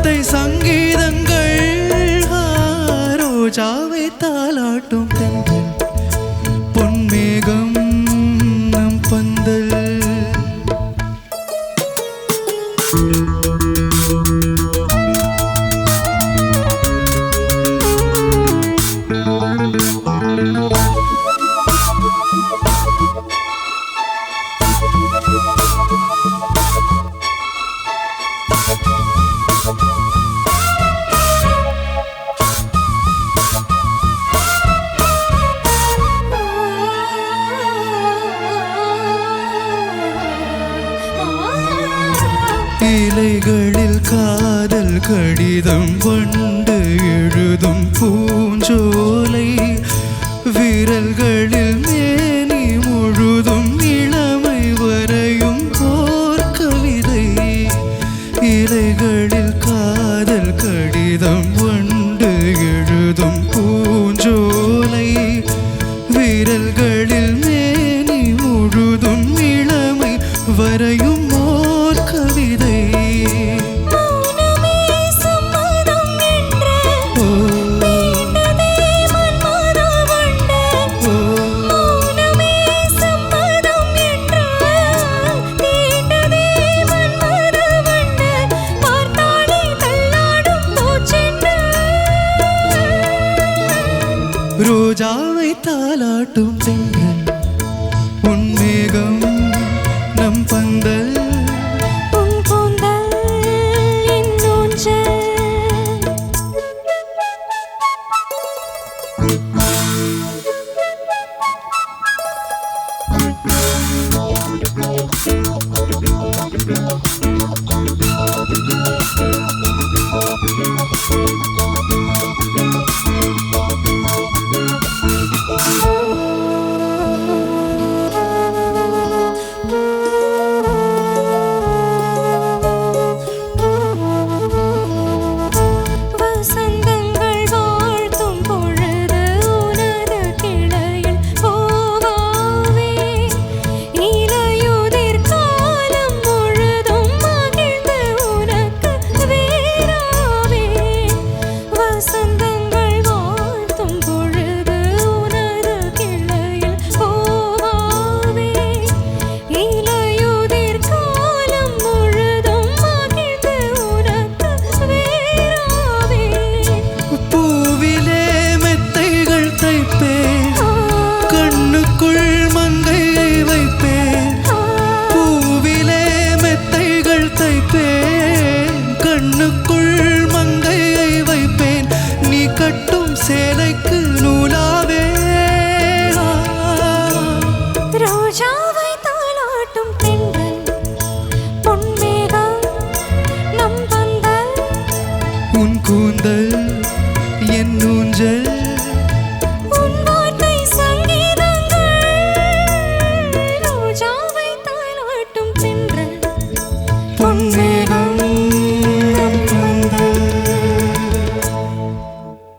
வார்த்தை சங்கீதங்கள் ரோஜாவை தாளாட்டும் இலைகளில் காதல் கடிதம் கொண்டு எழுதும் பூஞ்சோலை. விரல்களில் மேனி முழுதும் இளமை வரையும் போர் கவிதை. இலைகளில் காதல் கடிதம் கொண்டு எழுதும் பூஞ்சோலை. விரல்களில் மேனி முழுதும் இளமை வரையும் ஓர் கவிதை. ரோஜாவை தாலாட்டும் தென்றல் உன்மேகம் நம் பந்தல்